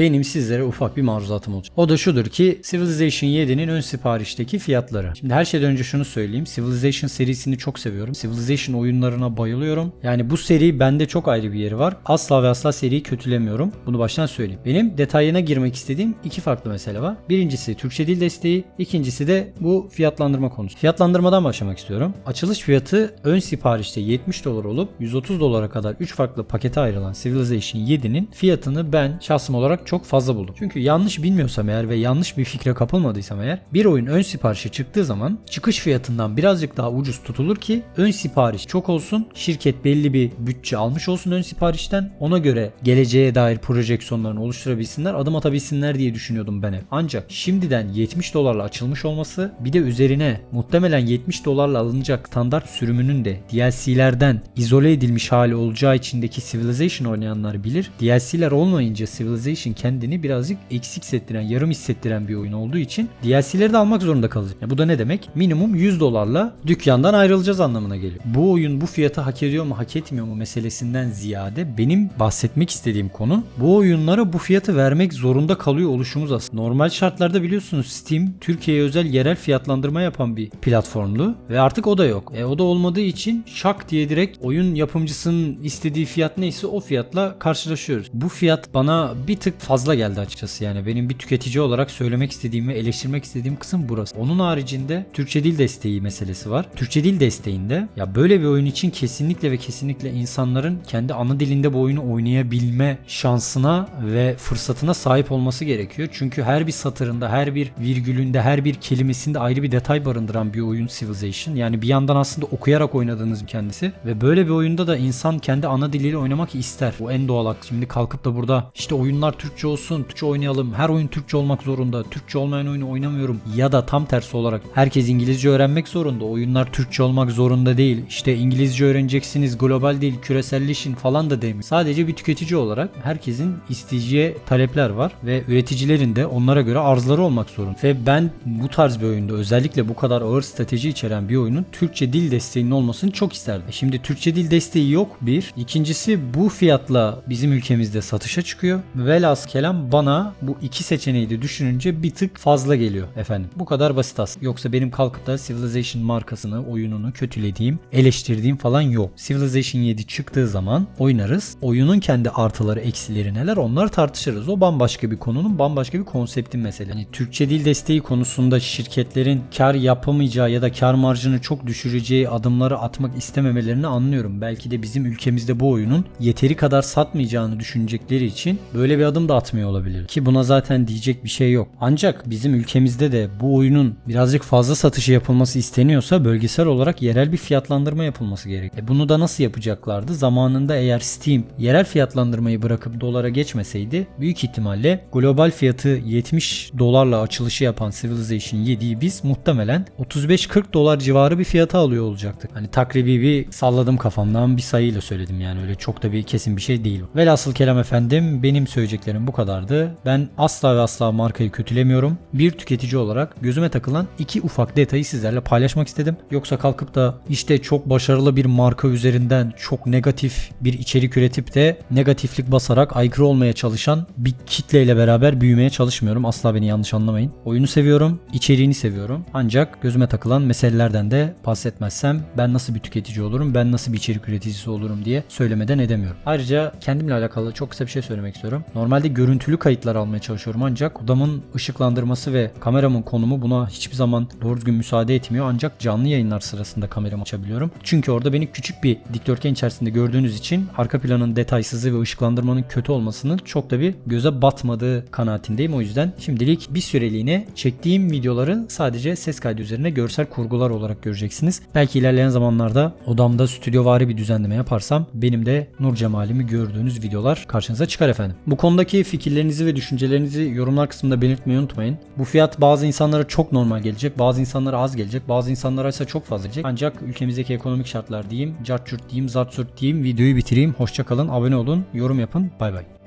benim sizlere ufak bir maruzatım olacak. O da şudur ki Civilization 7'nin ön siparişteki fiyatları. Şimdi her şeyden önce şunu söyleyeyim. Civilization serisini çok seviyorum. Civilization oyunlarına bayılıyorum. Yani bu seri bende çok ayrı bir yeri var. Asla ve asla seriyi kötülemiyorum. Bunu baştan söyleyeyim. Benim detayına girmek istediğim iki farklı mesele var. Birincisi Türkçe dil desteği, ikincisi de bu fiyatlandırma konusu. Fiyatlandırmadan başlamak istiyorum. Açılış fiyatı ön siparişte 70 dolar olup 130 dolara kadar 3 farklı pakete ayrılan Civilization 7'nin fiyatını ben şahsım olarak çok fazla buldum. Çünkü yanlış bilmiyorsam eğer ve yanlış bir fikre kapılmadıysam eğer bir oyun ön siparişe çıktığı zaman çıkış fiyatından birazcık daha ucuz tutulur ki ön sipariş çok olsun. Şirket belli bir bütçe almış olsun ön siparişten. Ona göre geleceğe dair projeksiyonlarını oluşturabilsinler, adım atabilsinler diye düşünüyordum ben hep. Ancak şimdiden 70 dolarla açılmış olması bir de üzerine muhtemelen 70 dolarla alınacak standart sürümünün de DLC'lerden izole edilmiş hali olacağı içindeki Civilization oynayanlar bilir. DLC'ler olmayınca Civilization kendini birazcık eksik hissettiren, yarım hissettiren bir oyun olduğu için DLC'leri de almak zorunda kalacak. Yani bu da ne demek? Minimum 100 dolarla dükkandan ayrılacağız anlamına geliyor. Bu oyun bu fiyatı hak ediyor mu, hak etmiyor mu meselesinden ziyade benim bahsetmek istediğim konu bu oyunlara bu fiyatı vermek zorunda kalıyor oluşumuz aslında. Normal şartlarda biliyorsunuz Steam Türkiye'ye özel yerel fiyatlandırma yapan bir platformdu ve artık o da yok. E, o da olmadığı için şak diye direkt oyun yapımcısının istediği fiyat neyse o fiyatla karşılaşıyoruz. Bu fiyat bana bir tık fazla geldi açıkçası yani benim bir tüketici olarak söylemek istediğim ve eleştirmek istediğim kısım burası. Onun haricinde Türkçe dil desteği meselesi var. Türkçe dil desteğinde ya böyle bir oyun için kesinlikle ve kesinlikle insanların kendi ana dilinde bu oyunu oynayabilme şansına ve fırsatına sahip olması gerekiyor. Çünkü her bir satırında, her bir virgülünde, her bir kelimesinde ayrı bir detay barındıran bir oyun Civilization. Yani bir yandan aslında okuyarak oynadığınız kendisi ve böyle bir oyunda da insan kendi ana diliyle oynamak ister. Bu en doğal hak. Şimdi kalkıp da burada işte oyunlar Türkçe olsun, Türkçe oynayalım. Her oyun Türkçe olmak zorunda. Türkçe olmayan oyunu oynamıyorum. Ya da tam tersi olarak herkes İngilizce öğrenmek zorunda. Oyunlar Türkçe olmak zorunda değil. İşte İngilizce öğreneceksiniz, global değil, küreselleşin falan da demiyor. Sadece bir tüketici olarak herkesin isteyeceği talepler var ve üreticilerin de onlara göre arzları olmak zorunda. Ve ben bu tarz bir oyunda özellikle bu kadar ağır strateji içeren bir oyunun Türkçe dil desteğinin olmasını çok isterdim. E Şimdi Türkçe dil desteği yok bir. İkincisi bu fiyatla bizim ülkemizde satışa çıkıyor. Velas kelam bana bu iki seçeneği de düşününce bir tık fazla geliyor efendim. Bu kadar basit aslında. Yoksa benim kalkıp da Civilization markasını, oyununu kötülediğim, eleştirdiğim falan yok. Civilization 7 çıktığı zaman oynarız. Oyunun kendi artıları, eksileri neler onları tartışırız. O bambaşka bir konunun, bambaşka bir konseptin mesele. Yani Türkçe dil desteği konusunda şirketlerin kar yapamayacağı ya da kar marjını çok düşüreceği adımları atmak istememelerini anlıyorum. Belki de bizim ülkemizde bu oyunun yeteri kadar satmayacağını düşünecekleri için böyle bir adım da atmıyor olabilir. Ki buna zaten diyecek bir şey yok. Ancak bizim ülkemizde de bu oyunun birazcık fazla satışı yapılması isteniyorsa bölgesel olarak yerel bir fiyatlandırma yapılması gerek. E bunu da nasıl yapacaklardı? Zamanında eğer Steam yerel fiyatlandırmayı bırakıp dolara geçmeseydi büyük ihtimalle global fiyatı 70 dolarla açılışı yapan Civilization 7'yi biz muhtemelen 35-40 dolar civarı bir fiyata alıyor olacaktık. Hani takribi bir salladım kafamdan bir sayıyla söyledim yani öyle çok da bir kesin bir şey değil. Velhasıl kelam efendim benim söyleyeceklerim bu kadardı. Ben asla ve asla markayı kötülemiyorum. Bir tüketici olarak gözüme takılan iki ufak detayı sizlerle paylaşmak istedim. Yoksa kalkıp da işte çok başarılı bir marka üzerinden çok negatif bir içerik üretip de negatiflik basarak aykırı olmaya çalışan bir kitleyle beraber büyümeye çalışmıyorum. Asla beni yanlış anlamayın. Oyunu seviyorum, içeriğini seviyorum. Ancak gözüme takılan meselelerden de bahsetmezsem ben nasıl bir tüketici olurum, ben nasıl bir içerik üreticisi olurum diye söylemeden edemiyorum. Ayrıca kendimle alakalı çok kısa bir şey söylemek istiyorum. Normalde görüntülü kayıtlar almaya çalışıyorum ancak odamın ışıklandırması ve kameramın konumu buna hiçbir zaman doğru düzgün müsaade etmiyor. Ancak canlı yayınlar sırasında kameramı açabiliyorum. Çünkü orada beni küçük bir dikdörtgen içerisinde gördüğünüz için arka planın detaysızlığı ve ışıklandırmanın kötü olmasının çok da bir göze batmadığı kanaatindeyim. O yüzden şimdilik bir süreliğine çektiğim videoları sadece ses kaydı üzerine görsel kurgular olarak göreceksiniz. Belki ilerleyen zamanlarda odamda stüdyovari bir düzenleme yaparsam benim de nur cemalimi gördüğünüz videolar karşınıza çıkar efendim. Bu konudaki fikirlerinizi ve düşüncelerinizi yorumlar kısmında belirtmeyi unutmayın. Bu fiyat bazı insanlara çok normal gelecek, bazı insanlara az gelecek, bazı insanlara ise çok fazla gelecek. Ancak ülkemizdeki ekonomik şartlar diyeyim, cart diyeyim, zart diyeyim, videoyu bitireyim. Hoşça kalın, abone olun, yorum yapın. Bay bay.